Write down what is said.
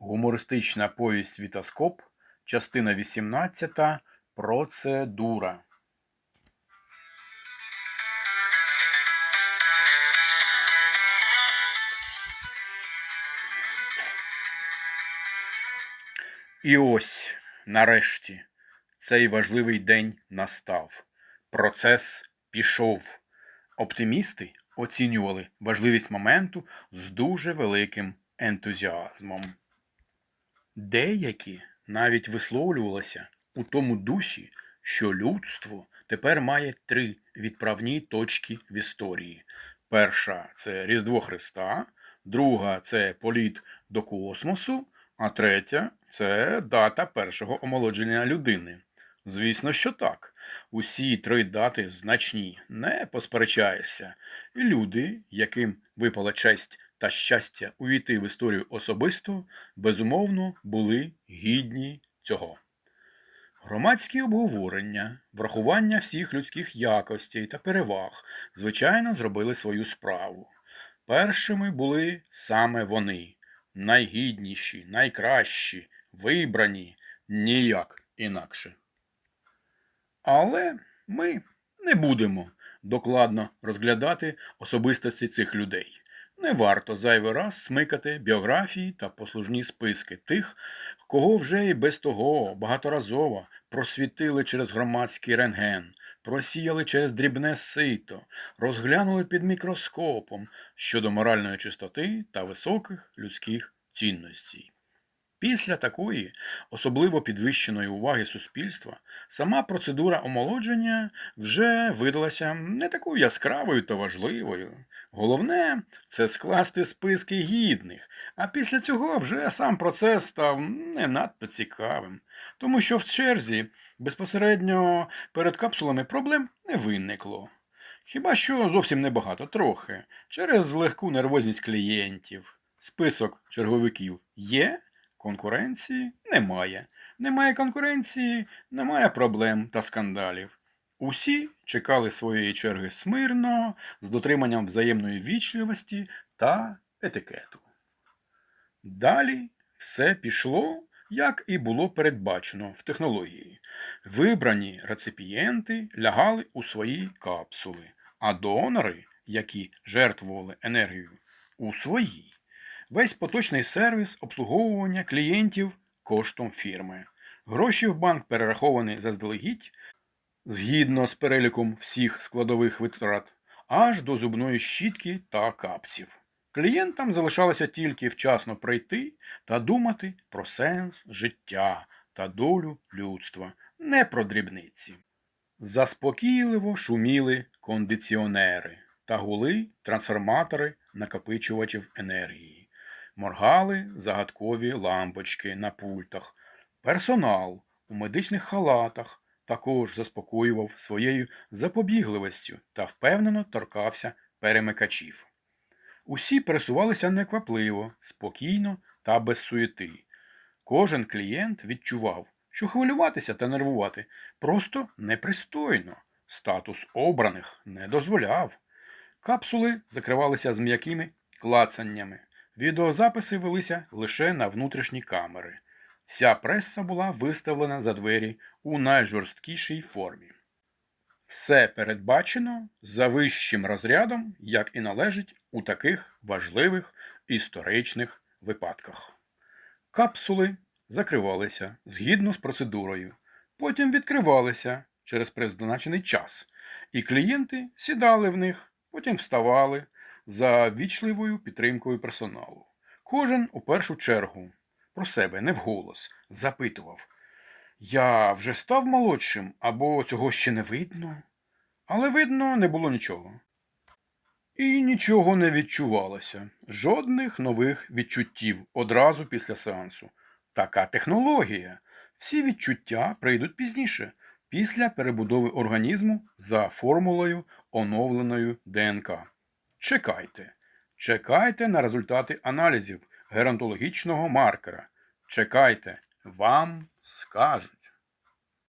Гумористична повість Вітаскоп, частина 18. Процедура. І ось, нарешті, цей важливий день настав. Процес пішов. Оптимісти оцінювали важливість моменту з дуже великим ентузіазмом. Деякі навіть висловлювалися у тому дусі, що людство тепер має три відправні точки в історії. Перша це Різдво Христа, друга це політ до космосу, а третя це дата першого омолодження людини. Звісно, що так. Усі три дати значні, не посперечаєшся. І люди, яким випала честь та щастя увійти в історію особисто, безумовно, були гідні цього. Громадські обговорення, врахування всіх людських якостей та переваг, звичайно, зробили свою справу. Першими були саме вони, найгідніші, найкращі, вибрані, ніяк інакше. Але ми не будемо докладно розглядати особистості цих людей. Не варто зайвий раз смикати біографії та послужні списки тих, кого вже і без того багаторазово просвітили через громадський рентген, просіяли через дрібне сито, розглянули під мікроскопом щодо моральної чистоти та високих людських цінностей. Після такої особливо підвищеної уваги суспільства сама процедура омолодження вже видалася не такою яскравою та важливою. Головне це скласти списки гідних, а після цього вже сам процес став не надто цікавим, тому що в черзі безпосередньо перед капсулами проблем не виникло. Хіба що зовсім небагато, трохи, через легку нервозність клієнтів. Список черговиків є. Конкуренції немає. Немає конкуренції, немає проблем та скандалів. Усі чекали своєї черги смирно, з дотриманням взаємної вічливості та етикету. Далі все пішло, як і було передбачено в технології. Вибрані реципієнти лягали у свої капсули, а донори, які жертвували енергію, у свої весь поточний сервіс обслуговування клієнтів коштом фірми. Гроші в банк перераховані заздалегідь згідно з переліком всіх складових витрат, аж до зубної щітки та капців. Клієнтам залишалося тільки вчасно прийти та думати про сенс життя та долю людства, не про дрібниці. Заспокійливо шуміли кондиціонери та гули трансформатори накопичувачів енергії моргали загадкові лампочки на пультах. Персонал у медичних халатах також заспокоював своєю запобігливістю та впевнено торкався перемикачів. Усі пересувалися неквапливо, спокійно та без суєти. Кожен клієнт відчував, що хвилюватися та нервувати просто непристойно. Статус обраних не дозволяв. Капсули закривалися з м'якими клацаннями. Відеозаписи велися лише на внутрішні камери. Вся преса була виставлена за двері у найжорсткішій формі. Все передбачено за вищим розрядом, як і належить у таких важливих історичних випадках. Капсули закривалися згідно з процедурою, потім відкривалися через призначений час, і клієнти сідали в них, потім вставали за вічливою підтримкою персоналу. Кожен у першу чергу про себе не вголос запитував Я вже став молодшим або цього ще не видно? Але видно не було нічого. І нічого не відчувалося, жодних нових відчуттів одразу після сеансу. Така технологія. Всі відчуття прийдуть пізніше, після перебудови організму за формулою оновленою ДНК. Чекайте. Чекайте на результати аналізів геронтологічного маркера. Чекайте, вам скажуть.